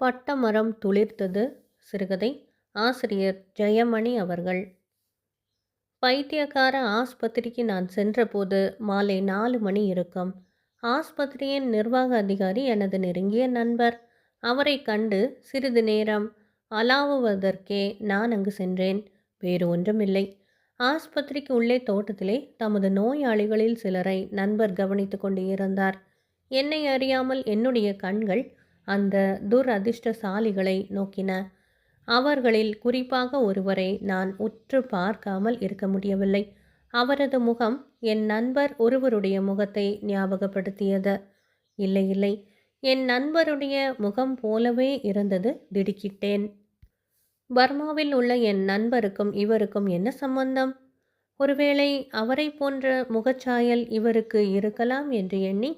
பட்டமரம் துளிர்த்தது சிறுகதை ஆசிரியர் ஜெயமணி அவர்கள். பைத்தியக்கார ஆஸ்பத்திரிக்கு நான் சென்றபோது மாலை நாலு மணி இருக்கும். ஆஸ்பத்திரியின் நிர்வாக அதிகாரி எனது நெருங்கிய நண்பர். அவரை கண்டு சிறிது நேரம் அலாவுவதற்கே நான் அங்கு சென்றேன். வேறு ஒன்றுமில்லை. ஆஸ்பத்திரிக்கு உள்ளே தோட்டத்திலே தமது நோயாளிகளில் சிலரை நண்பர் கவனித்து கொண்டு இருந்தார் என்னை அறியாமல் என்னுடைய கண்கள் அந்த துரதிர்ஷ்டசாலிகளை நோக்கின. அவர்களில் குறிப்பாக ஒருவரை நான் உற்று பார்க்காமல் இருக்க முடியவில்லை. அவரது முகம் என் நண்பர் ஒருவருடைய முகத்தை ஞாபகப்படுத்தியது. இல்லை இல்லை என் நண்பருடைய முகம் போலவே இருந்தது திடுக்கிட்டேன். பர்மாவில் உள்ள என் நண்பருக்கும் இவருக்கும் என்ன சம்பந்தம்? ஒருவேளை அவரை போன்ற முகச்சாயல் இவருக்கு இருக்கலாம் என்று எண்ணி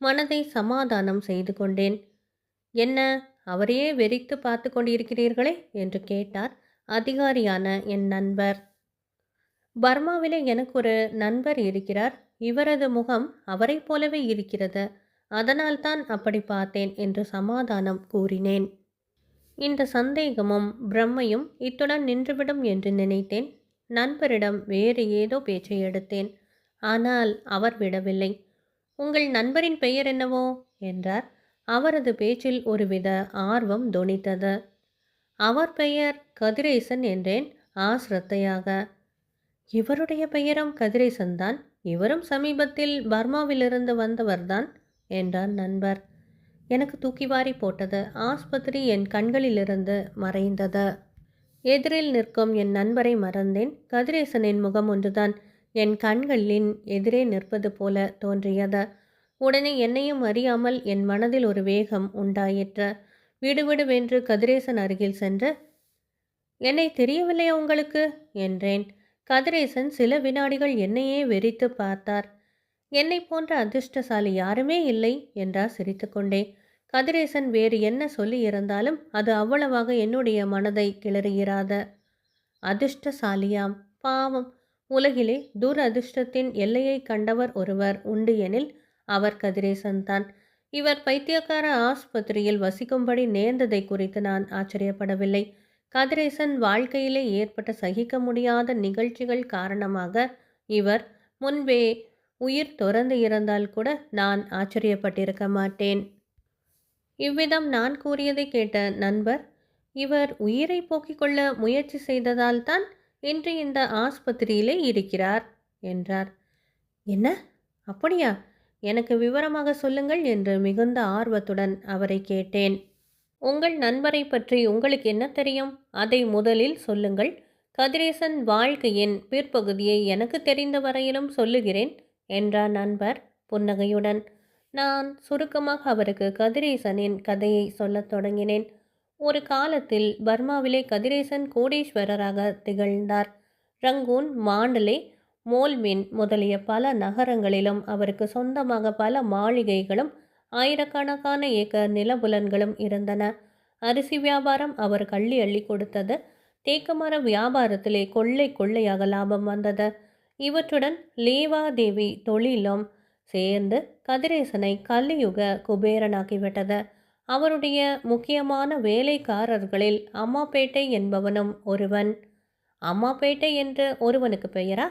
மனதை சமாதானம் செய்து கொண்டேன். என்ன அவரையே வெறித்து பார்த்து கொண்டிருக்கிறீர்களே? என்று கேட்டார் அதிகாரியான என் நண்பர். பர்மாவிலே எனக்கு ஒரு நண்பர் இருக்கிறார். இவரது முகம் அவரைப் போலவே இருக்கிறது. அதனால்தான் அப்படி பார்த்தேன் என்று சமாதானம் கூறினேன். இந்த சந்தேகமும் பிரம்மையும் இத்துடன் நின்றுவிடும் என்று நினைத்தேன். நண்பரிடம் வேறு ஏதோ பேச்சை எடுத்தேன். ஆனால் அவர் விடவில்லை. உங்கள் நண்பரின் பெயர் என்னவோ? என்றார். அவரது பேச்சில் ஒருவித ஆர்வம் தொனித்தது. அவர் பெயர் கதிரேசன் என்றேன் ஆசிரத்தையாக இவருடைய பெயரும் கதிரேசன் தான். இவரும் சமீபத்தில் பர்மாவிலிருந்து வந்தவர்தான் என்றார் நண்பர். எனக்கு தூக்கி வாரி போட்டது ஆஸ்பத்திரி என் கண்களிலிருந்து மறைந்தது. எதிரில் நிற்கும் என் நண்பரை மறந்தேன். கதிரேசனின் முகம் ஒன்றுதான். என் கண்களின் எதிரே நிற்பது போல தோன்றியது. உடனே என்னையும் அறியாமல் என் மனதில் ஒரு வேகம் உண்டாயிற்று. விடுவிடுவென்று கதிரேசன் அருகில் சென்று என்னை தெரியவில்லையா உங்களுக்கு? என்றேன். கதிரேசன் சில வினாடிகள் என்னையே வெறித்து பார்த்தார். என்னை போன்ற அதிர்ஷ்டசாலி யாருமே இல்லை என்றார் சிரித்துக்கொண்டே கதிரேசன் வேறு என்ன சொல்லி இருந்தாலும் அது அவ்வளவாக என்னுடைய மனதை கிளறுகிறாத. அதிர்ஷ்டசாலியாம் பாவம். உலகிலே துரதிர்ஷ்டத்தின் எல்லையை கண்டவர் ஒருவர் உண்டு எனில் அவர் கதிரேசன் தான். இவர் பைத்தியக்கார ஆஸ்பத்திரியில் வசிக்கும்படி நேர்ந்ததை குறித்து நான் ஆச்சரியப்படவில்லை. கதிரேசன் வாழ்க்கையிலே ஏற்பட்ட சகிக்க முடியாத நிகழ்ச்சிகள் காரணமாக இவர் முன்பே உயிர் துறந்து இருந்தால் கூட நான் ஆச்சரியப்பட்டிருக்க மாட்டேன். இவ்விதம் நான் கூறியதை கேட்ட நண்பர் இவர் உயிரை போக்கிக் கொள்ள முயற்சி செய்ததால் தான் இன்று இந்த ஆஸ்பத்திரியிலே இருக்கிறார் என்றார். என்ன? அப்படியா? எனக்கு விவரமாக சொல்லுங்கள் என்று மிகுந்த ஆர்வத்துடன் அவரை கேட்டேன். உங்கள் நண்பரை பற்றி உங்களுக்கு என்ன தெரியும்? அதை முதலில் சொல்லுங்கள். கதிரேசன் வாழ்க்கையின் பிற்பகுதியை எனக்கு தெரிந்த வரையிலும் சொல்லுகிறேன் என்றார் நண்பர் புன்னகையுடன். நான் சுருக்கமாக அவருக்கு கதிரேசனின் கதையை சொல்லத் தொடங்கினேன். ஒரு காலத்தில் பர்மாவிலே கதிரேசன் கோடீஸ்வரராக திகழ்ந்தார். ரங்கூன் மாண்டலே மோல்மின் முதலிய பல நகரங்களிலும் அவருக்கு சொந்தமாக பல மாளிகைகளும் ஆயிரக்கணக்கான ஏக்கர் நிலபுலன்களும் இருந்தன. அரிசி வியாபாரம் அவர் கள்ளி அள்ளி கொடுத்தது. தேக்கமர வியாபாரத்திலே கொள்ளை கொள்ளையாக லாபம் வந்தது. இவற்றுடன் லேவாதேவி தொழிலும் சேர்ந்து கதிரேசனை கலியுக குபேரனாக்கிவிட்டது. அவருடைய முக்கியமான வேலைக்காரர்களில் அம்மாப்பேட்டை என்பவனும் ஒருவன். அம்மாப்பேட்டை என்று ஒருவனுக்கு பெயரா?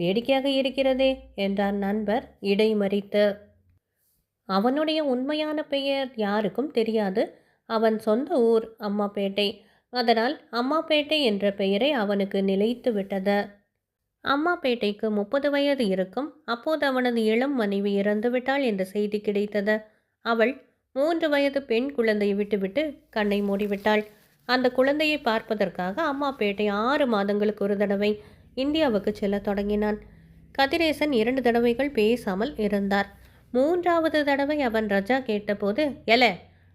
வேடிக்கையாக இருக்கிறதே என்றார் நண்பர் இடைமறித்து. அவனுடைய உண்மையான பெயர் யாருக்கும் தெரியாது. அவன் சொந்த ஊர் அம்மாப்பேட்டை. அதனால் அம்மாப்பேட்டை என்ற பெயரை அவனுக்கு நிலைத்து விட்டது. அம்மாப்பேட்டைக்கு முப்பது வயது இருக்கும். அப்போது அவனது இளம் மனைவி இறந்துவிட்டாள் என்ற செய்தி கிடைத்தது. அவள் மூன்று வயது பெண் குழந்தையை விட்டுவிட்டு கண்ணை மூடிவிட்டாள். அந்த குழந்தையை பார்ப்பதற்காக அம்மாப்பேட்டை ஆறு மாதங்களுக்கு ஒரு தடவை இந்தியாவுக்கு செல்ல தொடங்கினான். கதிரேசன் இரண்டு தடவைகள் பேசாமல் இருந்தார். மூன்றாவது தடவை அவன் ரஜா கேட்டபோது எல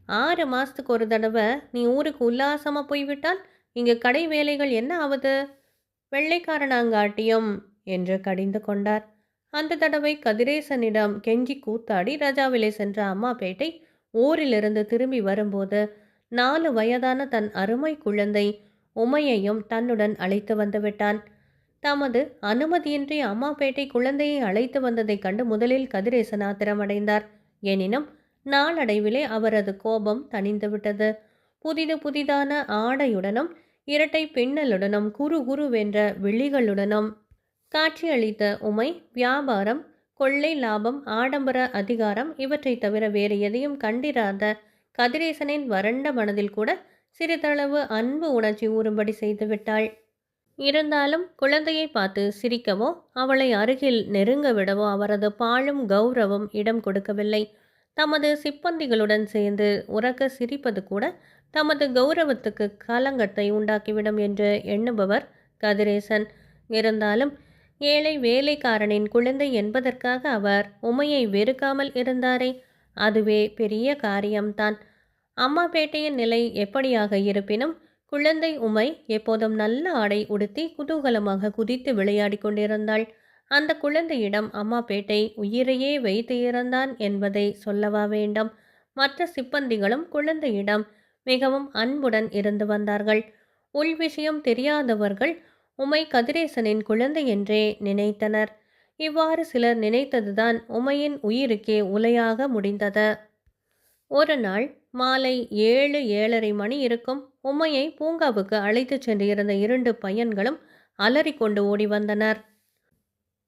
ஆறு மாதத்துக்கு ஒரு தடவை நீ ஊருக்கு உல்லாசமாக போய்விட்டால் இங்கே கடை வேலைகள் என்ன ஆவது? வெள்ளைக்காரனாங்காட்டியும் என்று கடிந்து கொண்டார். அந்த தடவை கதிரேசனிடம் கெஞ்சி கூத்தாடி ரஜாவிலே சென்ற அம்மாப்பேட்டை ஊரிலிருந்து திரும்பி வரும்போது நாலு வயதான தன் அருமை குழந்தை உமையையும் தன்னுடன் அழைத்து வந்துவிட்டான் தமது அனுமதியின்றி அம்மாப்பேட்டை குழந்தையை அழைத்து வந்ததைக் கண்டு முதலில் கதிரேசன் ஆத்திரமடைந்தார் எனினும் நாளடைவிலே அவரது கோபம் தணிந்துவிட்டது. புதிது புதிதான ஆடையுடனும் இரட்டை பின்னலுடனும் குறு குருவென்ற விழிகளுடனும் காட்சியளித்த உமை வியாபாரம் கொள்ளை லாபம் ஆடம்பர அதிகாரம் இவற்றைத் தவிர வேறு எதையும் கண்டிராத கதிரேசனின் வறண்ட மனதில் கூட சிறிதளவு அன்பு உணர்ச்சி ஊறும்படி செய்துவிட்டாள். இருந்தாலும் குழந்தையை பார்த்து சிரிக்கவோ அவளை அருகில் நெருங்க விடவோ அவரது பாழும் கௌரவம் இடம் கொடுக்கவில்லை. தமது சிப்பந்திகளுடன் சேர்ந்து உறக்க சிரிப்பது கூட தமது கௌரவத்துக்கு கலங்கத்தை உண்டாக்கிவிடும் என்று எண்ணுபவர் கதிரேசன். இருந்தாலும் ஏழை வேலைக்காரனின் குழந்தை என்பதற்காக அவர் உமையை வெறுக்காமல் இருந்தாரே அதுவே பெரிய காரியம்தான். அம்மாப்பேட்டையின் நிலை எப்படியாக இருப்பினும் குழந்தை உமை எப்போதும் நல்ல ஆடை உடுத்தி குதூகலமாக குதித்து விளையாடி கொண்டிருந்தாள். அந்த குழந்தையிடம் அம்மாப்பேட்டை உயிரையே வைத்து இறந்தான் என்பதை சொல்லவா வேண்டும்? மற்ற சிப்பந்திகளும் குழந்தையிடம் மிகவும் அன்புடன் இருந்து வந்தார்கள். உள் விஷயம் தெரியாதவர்கள் உமை கதிரேசனின் குழந்தை என்றே நினைத்தனர். இவ்வாறு சிலர் நினைத்ததுதான் உமையின் உயிருக்கே உலையாக முடிந்தது. ஒரு நாள் மாலை ஏழு ஏழரை மணி இருக்கும். உம்மையை பூங்காவுக்கு அழைத்துச் சென்று இருந்த இரண்டு பையன்களும் அலறிக்கொண்டு ஓடி வந்தனர்.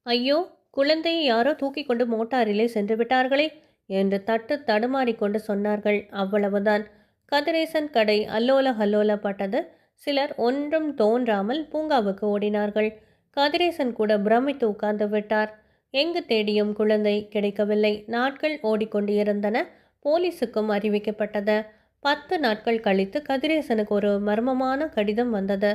ஐயோ குழந்தையை யாரோ தூக்கி கொண்டு மோட்டாரிலே சென்று விட்டார்களே என்று தட்டு தடுமாறிக்கொண்டு சொன்னார்கள் அவ்வளவுதான். கதிரேசன் கடை அல்லோல ஹல்லோலப்பட்டது. சிலர் ஒன்றும் தோன்றாமல் பூங்காவுக்கு ஓடினார்கள். கதிரேசன் கூட பிரமித்து உட்கார்ந்து விட்டார். எங்கு தேடியும் குழந்தை கிடைக்கவில்லை. நாட்கள் ஓடிக்கொண்டு இருந்தன போலீஸுக்கும் அறிவிக்கப்பட்டது. பத்து நாட்கள் கழித்து கதிரேசனுக்கு ஒரு மர்மமான கடிதம் வந்தது.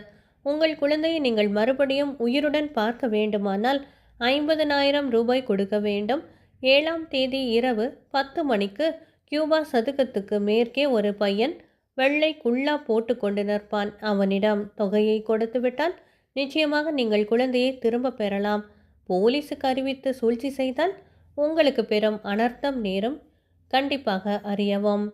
உங்கள் குழந்தையை நீங்கள் மறுபடியும் உயிருடன் பார்க்க வேண்டுமானால் ஐம்பதனாயிரம் ரூபாய் கொடுக்க வேண்டும். ஏழாம் தேதி இரவு பத்து மணிக்கு கியூபா சதுக்கத்துக்கு மேற்கே ஒரு பையன் வெள்ளை குள்ளா போட்டு கொண்டு நிற்பான். அவனிடம் தொகையை கொடுத்துவிட்டால் நிச்சயமாக நீங்கள் குழந்தையை திரும்ப பெறலாம். போலீஸுக்கு அறிவித்து சூழ்ச்சி செய்தால் உங்களுக்கு பெரும் அனர்த்தம் நேரும் கண்டிப்பாக அறியவும்.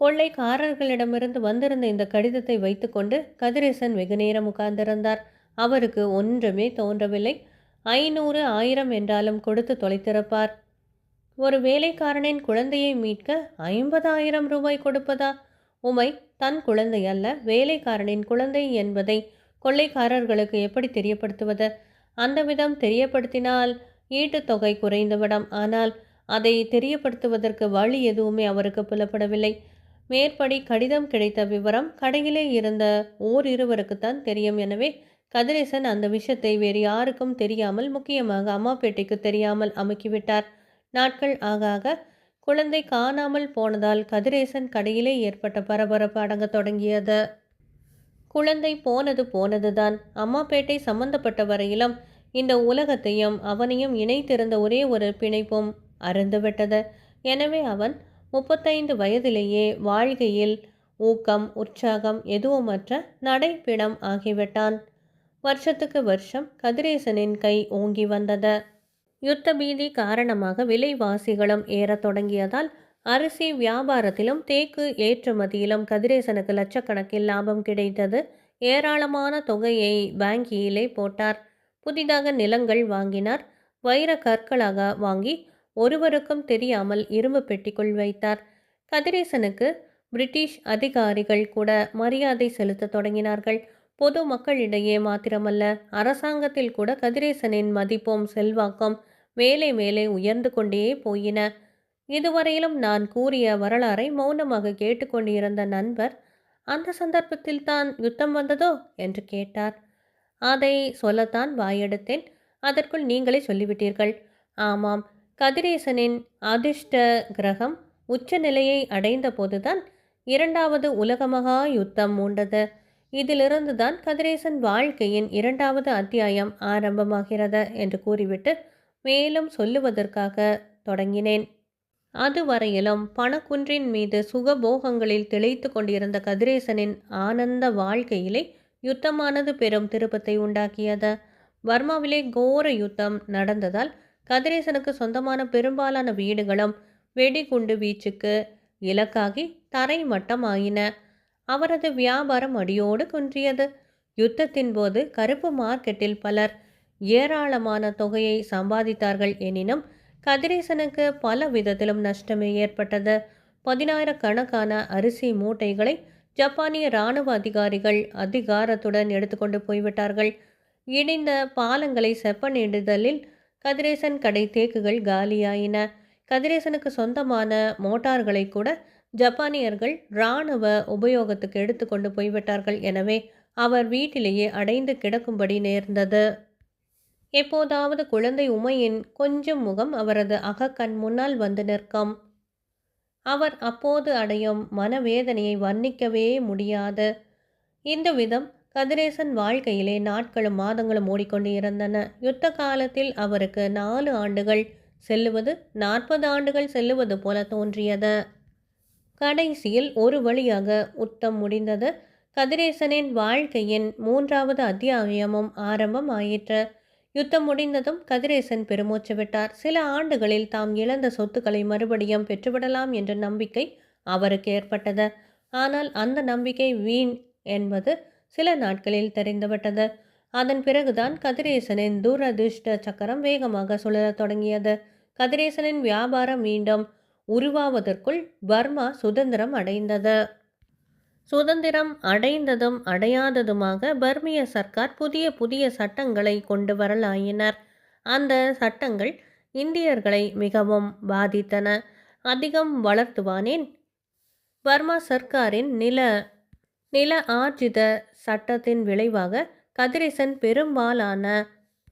கொள்ளைக்காரர்களிடமிருந்து வந்திருந்த இந்த கடிதத்தை வைத்துக்கொண்டு கதிரேசன் வெகுநேரம் உட்கார்ந்திருந்தார். அவருக்கு ஒன்றுமே தோன்றவில்லை. ஐநூறு ஆயிரம் என்றாலும் கொடுத்து தொலைத்திருப்பார். ஒரு வேலைக்காரனின் குழந்தையை மீட்க ஐம்பதாயிரம் ரூபாய் கொடுப்பதா? உமை தன் குழந்தை அல்ல வேலைக்காரனின் குழந்தை என்பதை கொள்ளைக்காரர்களுக்கு எப்படி தெரியப்படுத்துவது? அந்த விதம் தெரியப்படுத்தினால் ஈட்டுத்தொகை குறைந்துவிடும். ஆனால் அதை தெரியப்படுத்துவதற்கு வழி எதுவுமே அவருக்கு புலப்படவில்லை. மேற்படி கடிதம் கிடைத்த விவரம் கடையிலே இருந்த ஓரிருவருக்குத்தான் தெரியும். எனவே கதிரேசன் அந்த விஷயத்தை வேறு யாருக்கும் தெரியாமல் முக்கியமாக அம்மாப்பேட்டைக்கு தெரியாமல் அமுக்கிவிட்டார். நாட்கள் ஆக ஆக குழந்தை காணாமல் போனதால் கதிரேசன் கடையிலே ஏற்பட்ட பரபரப்பு அடங்க தொடங்கியது. குழந்தை போனது போனதுதான். அம்மாப்பேட்டை சம்பந்தப்பட்ட வரையிலும் இந்த உலகத்தையும் அவனையும் இணைத்திருந்த ஒரே ஒரு பிணைப்பும் அருந்துவிட்டது எனவே அவன் முப்பத்தைந்து வயதிலேயே வாழ்கையில் ஊக்கம் உற்சாகம் எதுவுமற்ற நடைப்பிடம் ஆகிவிட்டான். வருஷத்துக்கு வருஷம் கதிரேசனின் கை ஓங்கி வந்தது. யுத்த பீதி காரணமாக விலைவாசிகளும் ஏறத் தொடங்கியதால் அரிசி வியாபாரத்திலும் தேக்கு ஏற்றுமதியிலும் கதிரேசனுக்கு லட்சக்கணக்கில் லாபம் கிடைத்தது. ஏராளமான தொகையை வங்கியிலே போட்டார். புதிதாக நிலங்கள் வாங்கினார். வைர கற்களாக வாங்கி ஒருவருக்கும் தெரியாமல் இரும்பு பெட்டிக்குள் வைத்தார். கதிரேசனுக்கு பிரிட்டிஷ் அதிகாரிகள் கூட மரியாதை செலுத்த தொடங்கினார்கள். பொது மக்களிடையே மாத்திரமல்ல அரசாங்கத்தில் கூட கதிரேசனின் மதிப்பும் செல்வாக்கும் மேலே மேலே உயர்ந்து கொண்டே போயின. இதுவரையிலும் நான் கூறிய வரலாறை மௌனமாக கேட்டுக்கொண்டிருந்த நண்பர் அந்த சந்தர்ப்பத்தில் தான் யுத்தம் வந்ததோ? என்று கேட்டார். அதை சொல்லத்தான் வாயெடுத்தேன். அதற்குள் நீங்களே சொல்லிவிட்டீர்கள். ஆமாம். கதிரேசனின் அதிர்ஷ்ட கிரகம் உச்சநிலையை அடைந்த போதுதான் இரண்டாவது உலகமகா யுத்தம் மூண்டது. இதிலிருந்து தான் கதிரேசன் வாழ்க்கையின் இரண்டாவது அத்தியாயம் ஆரம்பமாகிறது என்று கூறிவிட்டு மேலும் சொல்லுவதற்காக தொடங்கினேன். அதுவரையிலும் பணக்குன்றின் மீது சுகபோகங்களில் திளைத்து கொண்டிருந்த கதிரேசனின் ஆனந்த வாழ்க்கையிலே யுத்தமானது பெரும் திருப்பத்தை உண்டாக்கியது. பர்மாவிலே கோர யுத்தம் நடந்ததால் கதிரேசனுக்கு சொந்தமான பெரும்பாலான வீடுகளும் வெடிகுண்டு வீச்சுக்கு இலக்காகி தரை மட்டமாயின. அவரது வியாபாரம் அடியோடு குன்றியது. யுத்தத்தின் போது கருப்பு மார்க்கெட்டில் பலர் ஏராளமான தொகையை சம்பாதித்தார்கள் எனினும் கதிரேசனுக்கு பல விதத்திலும் நஷ்டமே ஏற்பட்டது. பதினாயிரக்கணக்கான அரிசி மூட்டைகளை ஜப்பானிய இராணுவ அதிகாரிகள் அதிகாரத்துடன் எடுத்துக்கொண்டு போய்விட்டார்கள். இணைந்த பாலங்களை செப்பனிடுதலில் கதிரேசன் கடை தேக்குகள் காலியாயின. கதிரேசனுக்கு சொந்தமான மோட்டார்களை கூட ஜப்பானியர்கள் இராணுவ உபயோகத்துக்கு எடுத்துக்கொண்டு போய்விட்டார்கள் எனவே அவர் வீட்டிலேயே அடைந்து கிடக்கும்படி நேர்ந்தது. எப்போதாவது குழந்தை உமையின் கொஞ்சம் முகம் அவரது அகக்கண் முன்னால் வந்து நிற்கும். அவர் அப்போது அடையும் மனவேதனையை வர்ணிக்கவே முடியாது. இந்த விதம் கதிரேசன் வாழ்க்கையிலே நாட்களும் மாதங்களும் ஓடிக்கொண்டு இருந்தன. யுத்த காலத்தில் அவருக்கு நாலு ஆண்டுகள் செல்லுவது நாற்பது ஆண்டுகள் செல்லுவது போல தோன்றியது. கடைசியில் ஒரு வழியாக உத்தம் முடிந்தது. கதிரேசனின் வாழ்க்கையின் மூன்றாவது அத்தியாயமும் ஆரம்பம் ஆயிற்று. யுத்தம் முடிந்ததும் கதிரேசன் பெருமூச்சு விட்டார். சில ஆண்டுகளில் தாம் இழந்த சொத்துக்களை மறுபடியும் பெற்றுவிடலாம் என்ற நம்பிக்கை அவருக்கு ஏற்பட்டது. ஆனால் அந்த நம்பிக்கை வீண் என்பது சில நாட்களில் தெரிந்துவிட்டது அதன் பிறகுதான் கதிரேசனின் துரதிருஷ்ட சக்கரம் வேகமாக சுழலத் தொடங்கியது. கதிரேசனின் வியாபாரம் மீண்டும் உருவாவதற்குள் பர்மா சுதந்திரம் அடைந்தது. சுதந்திரம் அடைந்ததும் அடையாததுமாக பர்மிய சர்க்கார் புதிய புதிய சட்டங்களை கொண்டு வரலாயினர். அந்த சட்டங்கள் இந்தியர்களை மிகவும் பாதித்தன. அதிகம் வளர்த்துவானேன்? பர்மா சர்க்காரின் நில நில ஆர்ஜித சட்டத்தின் விளைவாக கதிரேசன் பெரும்பாலான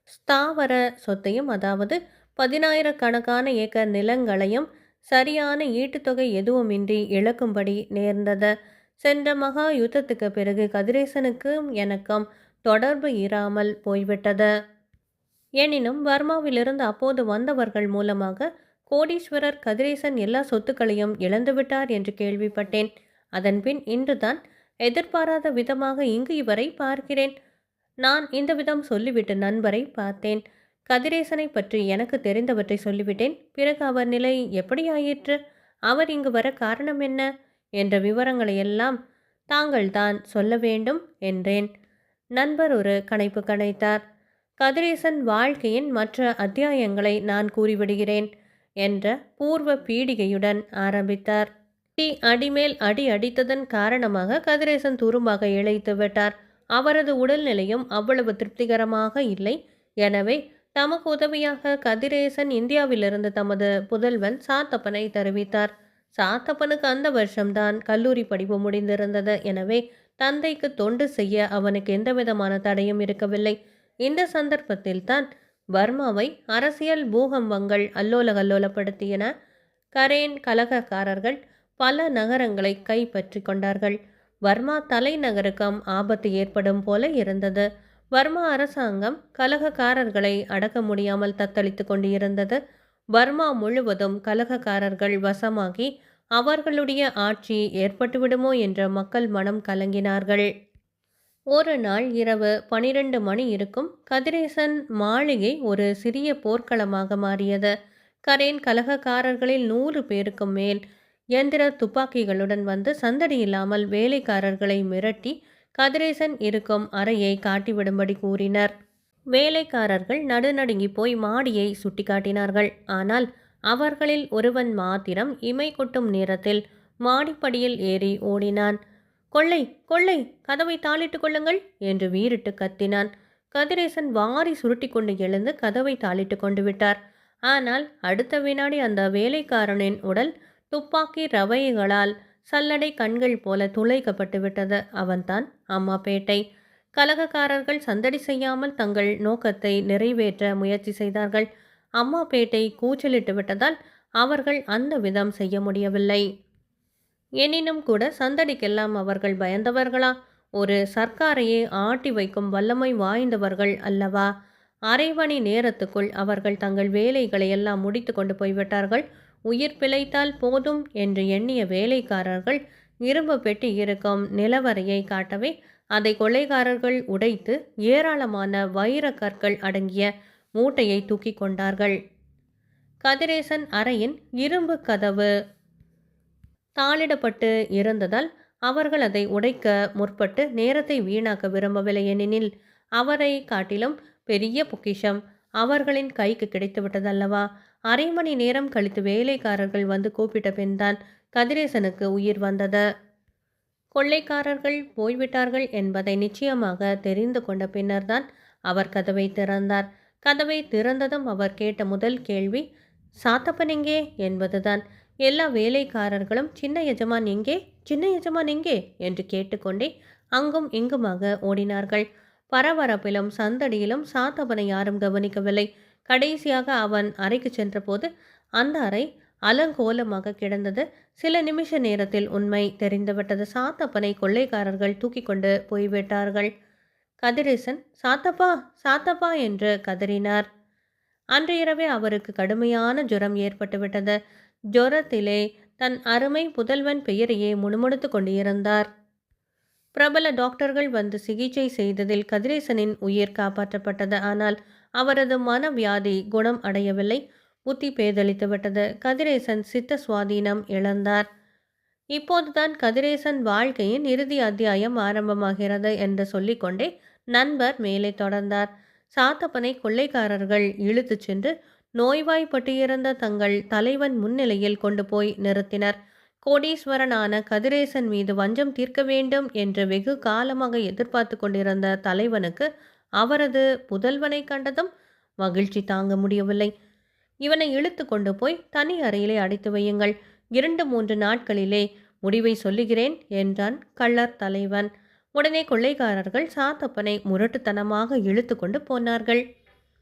ஸ்தாவர சொத்தையும் அதாவது பதினாயிரக்கணக்கான ஏக்கர் நிலங்களையும் சரியான ஈட்டுத்தொகை எதுவுமின்றி இழக்கும்படி நேர்ந்தது. சென்ற மகா யுத்தத்துக்கு பிறகு கதிரேசனுக்கும் எனக்கும் தொடர்பு இராமல் போய்விட்டது. எனினும் பர்மாவிலிருந்து அப்போது வந்தவர்கள் மூலமாக கோடீஸ்வரர் கதிரேசன் எல்லா சொத்துக்களையும் இழந்துவிட்டார் என்று கேள்விப்பட்டேன். அதன்பின் இன்றுதான் எதிர்பாராத விதமாக இங்கு இவரை பார்க்கிறேன். நான் இந்த விதம் சொல்லிவிட்டு நண்பரை பார்த்தேன். கதிரேசனை பற்றி எனக்கு தெரிந்தவற்றை சொல்லிவிட்டேன். பிறகு அவர் நிலை எப்படி ஆயிற்று? அவர் இங்கு வர காரணம் என்ன? என்ற விவரங்களை எல்லாம் தாங்கள் தான் சொல்ல வேண்டும் என்றேன். நண்பர் ஒரு கணைப்பு கணைத்தார். கதிரேசன் வாழ்க்கையின் மற்ற அத்தியாயங்களை நான் கூறிவிடுகிறேன் என்ற பூர்வ பீடிகையுடன் ஆரம்பித்தார். டி அடிமேல் அடி அடித்ததன் காரணமாக கதிரேசன் துரும்பாக இழைத்து விட்டார். அவரது உடல்நிலையும் அவ்வளவு திருப்திகரமாக இல்லை. எனவே தமக்கு உதவியாக கதிரேசன் இந்தியாவிலிருந்து தமது புதல்வன் சாத்தப்பனை தெரிவித்தார். சாத்தப்பனுக்கு அந்த வருஷம்தான் கல்லூரி படிப்பு முடிந்திருந்தது. எனவே தந்தைக்கு தொண்டு செய்ய அவனுக்கு எந்தவிதமான தடையும் இருக்கவில்லை. இந்த சந்தர்ப்பத்தில் தான் அரசியல் பூகம்பங்கள் அல்லோல கல்லோலப்படுத்தியன கரேன் கலகக்காரர்கள் பல நகரங்களை கைப்பற்றி கொண்டார்கள். வர்மா தலைநகருக்கும் ஆபத்து ஏற்படும் போல இருந்தது. வர்மா அரசாங்கம் கலகக்காரர்களை அடக்க முடியாமல் தத்தளித்து கொண்டிருந்தது. பர்மா முழுவதும் கலகக்காரர்கள் வசமாகி அவர்களுடைய ஆட்சி ஏற்பட்டுவிடுமோ என்ற மக்கள் மனம் கலங்கினார்கள். ஒரு நாள் இரவு பனிரெண்டு மணி இருக்கும் கதிரேசன் மாளிகை ஒரு சிறிய போர்க்களமாக மாறியது. கரேன் கலகக்காரர்களில் நூறு பேருக்கும் மேல் இயந்திர துப்பாக்கிகளுடன் வந்து சந்தடி இல்லாமல் வேலைக்காரர்களை மிரட்டி கதிரேசன் இருக்கும் அறையை காட்டிவிடும்படி கூறினர். வேலைக்காரர்கள் நடுநடுங்கி போய் மாடியை சுட்டிக்காட்டினார்கள். ஆனால் அவர்களில் ஒருவன் மாத்திரம் இமை கொட்டும் நேரத்தில் மாடிப்படியில் ஏறி ஓடினான். கொள்ளை கொள்ளை கதவை தாளிட்டு கொள்ளுங்கள் என்று வீறிட்டு கத்தினான். கதிரேசன் வாரி சுருட்டி கொண்டு எழுந்து கதவை தாளிட்டு கொண்டு விட்டார். ஆனால் அடுத்த வினாடி அந்த வேலைக்காரனின் உடல் துப்பாக்கி ரவைகளால் சல்லடை கண்கள் போல துளைக்கப்பட்டு விட்டது. அவன்தான் அம்மாப்பேட்டை. கலகக்காரர்கள் சந்தடி செய்யாமல் தங்கள் நோக்கத்தை நிறைவேற்ற முயற்சி செய்தார்கள். அம்மாப்பேட்டை கூச்சலிட்டு விட்டதால் அவர்கள் அந்த விதம் செய்ய முடியவில்லை. எனினும் கூட சந்தடிக்கெல்லாம் அவர்கள் பயந்தவர்களா? ஒரு சர்க்காரையே ஆட்டி வைக்கும் வல்லமை வாய்ந்தவர்கள் அல்லவா? அரை மணி நேரத்துக்குள் அவர்கள் தங்கள் வேலைகளை எல்லாம் முடித்து கொண்டு போய்விட்டார்கள். உயிர் பிழைத்தால் போதும் என்று எண்ணிய வேலைக்காரர்கள் இரும்பு பெட்டி இருக்கும் நிலவரையை காட்டவே அதை கொள்ளைக்காரர்கள் உடைத்து ஏராளமான வைர கற்கள் அடங்கிய மூட்டையை தூக்கி கொண்டார்கள். கதிரேசன் அறையின் இரும்பு கதவு தாளிடப்பட்டு இருந்ததால் அவர்கள் அதை உடைக்க முற்பட்டு நேரத்தை வீணாக்க விரும்பவில்லை எனினில் அவரை காட்டிலும் பெரிய பொக்கிஷம். அவர்களின் கைக்கு கிடைத்துவிட்டதல்லவா? அரை மணி நேரம் கழித்து வேலைக்காரர்கள் வந்து கூப்பிட்ட பின்தான் கதிரேசனுக்கு உயிர் வந்தது. கொள்ளைக்காரர்கள் போய்விட்டார்கள் என்பதை நிச்சயமாக தெரிந்து கொண்ட பின்னர்தான் அவர் கதவை திறந்தார். கதவை திறந்ததும் அவர் கேட்ட முதல் கேள்வி சாத்தப்பன் எங்கே? என்பதுதான். எல்லா வேலைக்காரர்களும் சின்ன எஜமான் எங்கே? சின்ன எஜமான் எங்கே? என்று கேட்டுக்கொண்டே அங்கும் இங்குமாக ஓடினார்கள். பரபரப்பிலும் சந்தடியிலும் சாத்தப்பனை யாரும் கவனிக்கவில்லை. கடைசியாக அவன் அறைக்கு சென்றபோது அந்த அறை அலங்கோலமாக கிடந்தது. சில நிமிஷ நேரத்தில் உண்மை தெரிந்துவிட்டது. சாத்தப்பனை கொள்ளைக்காரர்கள் தூக்கி கொண்டு போய்விட்டார்கள் கதிரேசன் சாத்தப்பா சாத்தப்பா என்று கதறினார். அன்று இரவே அவருக்கு கடுமையான ஜுரம் ஏற்பட்டுவிட்டது. ஜுரத்திலே தன் அருமை புதல்வன் பெயரையே முணுமுணுத்து கொண்டிருந்தார். பிரபல டாக்டர்கள் வந்து சிகிச்சை செய்ததில் கதிரேசனின் உயிர் காப்பாற்றப்பட்டது. ஆனால் அவரது மனவியாதி குணம் அடையவில்லை. புத்தி பேதளித்துவிட்டது கதிரேசன் சித்த சுவாதீனம் இழந்தார். இப்போதுதான் கதிரேசன் வாழ்க்கையின் இறுதி அத்தியாயம் ஆரம்பமாகிறது என்று சொல்லிக்கொண்டே நண்பர் மேலே தொடர்ந்தார். சாத்தப்பனை கொள்ளைக்காரர்கள் இழுத்துச் சென்று நோய்வாய்ப்பட்டிருந்த தங்கள் தலைவன் முன்னிலையில் கொண்டு போய் நிறுத்தினர். கோடீஸ்வரனான கதிரேசன் மீது வஞ்சம் தீர்க்க வேண்டும் என்று வெகு காலமாக எதிர்பார்த்து கொண்டிருந்த தலைவனுக்கு அவரது புதல்வனை கண்டதும் மகிழ்ச்சி தாங்க முடியவில்லை. இவனை இழுத்து கொண்டு போய் தனி அறையிலே அடைத்து வையுங்கள். இரண்டு மூன்று நாட்களிலே முடிவை சொல்லுகிறேன் என்றான் கள்ளர் தலைவன். உடனே கொள்ளைக்காரர்கள் சாத்தப்பனை முரட்டுத்தனமாக இழுத்து கொண்டு போனார்கள்.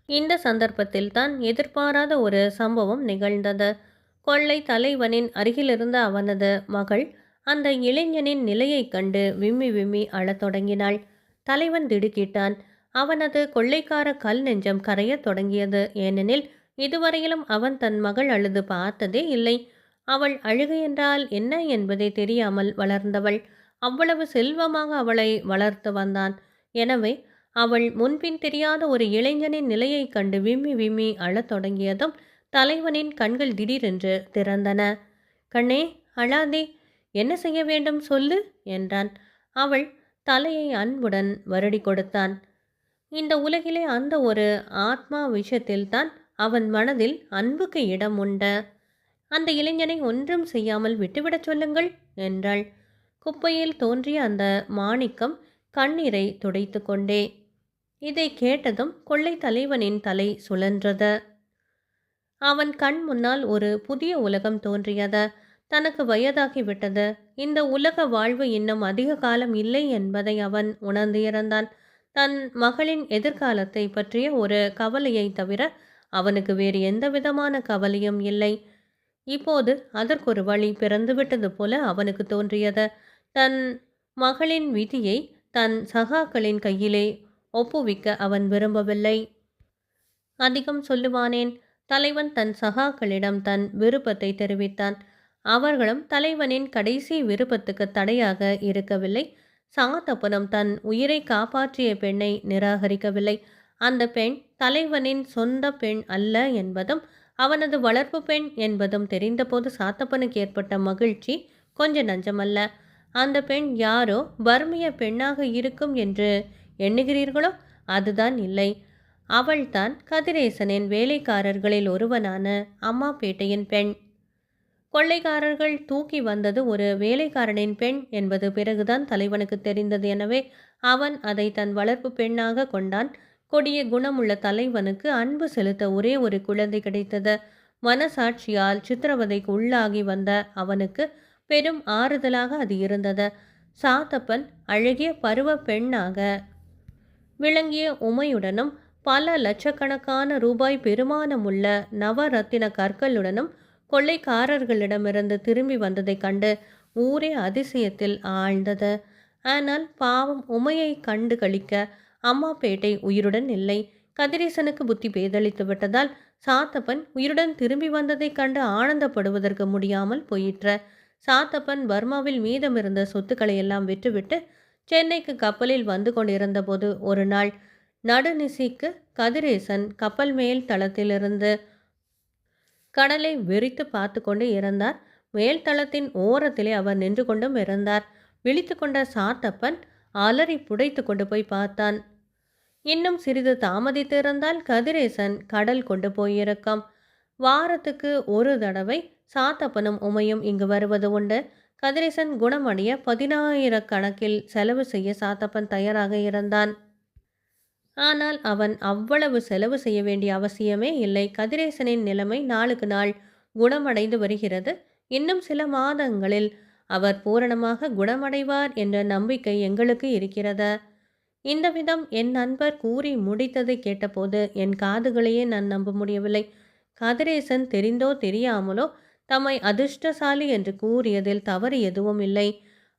இந்த சந்தர்ப்பத்தில் தான் எதிர்பாராத ஒரு சம்பவம் நிகழ்ந்தது. கொள்ளை தலைவனின் அருகிலிருந்த அவனது மகள் அந்த இளைஞனின் நிலையைக் கண்டு விம்மி விம்மி அழத் தொடங்கினாள். தலைவன் திடுக்கிட்டான். அவனது கொள்ளைக்கார கல் நெஞ்சம் கரையத் தொடங்கியது. ஏனெனில் இதுவரையிலும் அவன் தன் மகள் அழுது பார்த்ததே இல்லை. அவள் அழுகையென்றால் என்ன என்பதே தெரியாமல் வளர்ந்தவள். அவ்வளவு செல்வமாக அவளை வளர்த்து வந்தான். எனவே அவள் முன்பின் தெரியாத ஒரு இளைஞனின் நிலையைக் கண்டு விம்மி விம்மி அழத் தொடங்கியதும் தலைவனின் கண்கள் திடீரென்று திறந்தன. கண்ணே அழாதே என்ன செய்ய வேண்டும் சொல்லு என்றான். அவள் தலையை அன்புடன் வருடி கொடுத்தான். இந்த உலகிலே அந்த ஒரு ஆத்மா விஷயத்தில்தான் அவன் மனதில் அன்புக்கு இடம் உண்டு. அந்த இளைஞனை ஒன்றும் செய்யாமல் விட்டுவிடச் சொல்லுங்கள் என்றாள். குப்பையில் தோன்றிய அந்த மாணிக்கம் கண்ணீரை துடைத்து கொண்டே. இதை கேட்டதும் கொள்ளை தலைவனின் தலை சுழன்றது. அவன் கண் முன்னால் ஒரு புதிய உலகம் தோன்றியது. தனக்கு வயதாகிவிட்டது இந்த உலக வாழ்வு இன்னும் அதிக காலம் இல்லை என்பதை அவன் உணர்ந்திருந்தான் தன் மகளின் எதிர்காலத்தை பற்றிய ஒரு கவலையை தவிர அவனுக்கு வேறு எந்த விதமான கவலையும் இல்லை. இப்போது அதற்கொரு வழி பிறந்துவிட்டது போல அவனுக்கு தோன்றியது. தன் மகளின் விதியை தன் சகாக்களின் கையிலே ஒப்புவிக்க அவன் விரும்பவில்லை. அதிகம் சொல்லுவானேன்? தலைவன் தன் சகாக்களிடம் தன் விருப்பத்தை தெரிவித்தான். அவர்களும் தலைவனின் கடைசி விருப்பத்துக்கு தடையாக இருக்கவில்லை. சாத்தப்பனும் தன் உயிரை காப்பாற்றிய பெண்ணை நிராகரிக்கவில்லை. அந்த பெண் தலைவனின் சொந்த பெண் அல்ல என்பதும் அவனது வளர்ப்பு பெண் என்பதும் தெரிந்தபோது சாத்தப்பனுக்கு ஏற்பட்ட மகிழ்ச்சி கொஞ்ச நஞ்சமல்ல. அந்த பெண் யாரோ வறுமைய பெண்ணாக இருக்கும் என்று எண்ணுகிறீர்களோ அதுதான் இல்லை. அவள்தான் கதிரேசனின் வேலைக்காரர்களில் ஒருவனான அம்மாப்பேட்டையின் பெண். கொள்ளைக்காரர்கள் தூக்கி வந்தது ஒரு வேலைக்காரனின் பெண் என்பது பிறகுதான் தலைவனுக்கு தெரிந்தது எனவே அவன் அதை தன் வளர்ப்பு பெண்ணாக கொண்டான். கொடிய குணமுள்ள தலைவனுக்கு அன்பு செலுத்த ஒரே ஒரு குழந்தை கிடைத்தது. மனசாட்சியால் சித்திரவதைக்கு உள்ளாகி வந்த அவனுக்கு பெரும் ஆறுதலாக அது இருந்தது. சாத்தப்பன் அழகிய பருவ பெண்ணாக விளங்கிய உமையுடனும் பல லட்சக்கணக்கான ரூபாய் பெருமானமுள்ள நவரத்தின கற்களுடனும் கொள்ளைக்காரர்களிடமிருந்து திரும்பி வந்ததைக் கண்டு ஊரே அதிசயத்தில் ஆழ்ந்தது. ஆனால் பாவம் உமையை கண்டு கழிக்க அம்மாப்பேட்டை உயிருடன் இல்லை. கதிரேசனுக்கு புத்தி பேதளித்து விட்டதால் சாத்தப்பன் உயிருடன் திரும்பி வந்ததைக் கண்டு ஆனந்தப்படுவதற்கு முடியாமல் போயிற்ற. சாத்தப்பன் பர்மாவில் மீதமிருந்த சொத்துக்களை எல்லாம் விற்றுவிட்டு சென்னைக்கு கப்பலில் வந்து கொண்டிருந்தபோது ஒரு நாள் நடுநிசிக்கு கதிரேசன் கப்பல் மேல் தளத்திலிருந்து கடலை வெறித்து பார்த்து கொண்டு இருந்தார் மேல் தளத்தின் ஓரத்திலே அவர் நின்று கொண்டும் இருந்தார் விழித்து கொண்ட சாத்தப்பன் அலறி புடைத்து கொண்டு போய் பார்த்தான். இன்னும் சிறிது தாமதித்திருந்தால் கதிரேசன் கடல் கொண்டு போயிருக்கும். வாரத்துக்கு ஒரு தடவை சாத்தப்பனும் உமையும் இங்கு வருவது உண்டு. கதிரேசன் குணமடைய பதினாயிரக்கணக்கில் செலவு செய்ய சாத்தப்பன் தயாராக இருந்தான். ஆனால் அவன் அவ்வளவு செலவு செய்ய வேண்டிய அவசியமே இல்லை. கதிரேசனின் நிலைமை நாளுக்கு நாள் குணமடைந்து வருகிறது. இன்னும் சில மாதங்களில் அவர் பூரணமாக குணமடைவார் என்ற நம்பிக்கை எங்களுக்கு இருக்கிறது. இந்த விதம் என் நண்பர் கூறி முடித்ததை கேட்டபோது என் காதுகளையே நான் நம்ப முடியவில்லை. கதிரேசன் தெரிந்தோ தெரியாமலோ தம்மை அதிர்ஷ்டசாலி என்று கூறியதில் தவறு எதுவும் இல்லை.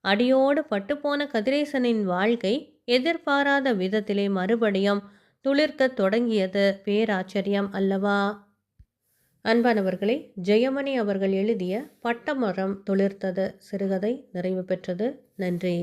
அடியோடு பட்டுப்போன கதிரேசனின் வாழ்க்கை எதிர்பாராத விதத்திலே மறுபடியும் துளிர்க்க தொடங்கியது. பேராச்சரியம் அல்லவா? அன்பானவர்களே ஜெயமணி அவர்கள் எழுதிய பட்டமரம் துளிர்த்தது. சிறுகதை நிறைவு பெற்றது. நன்றி.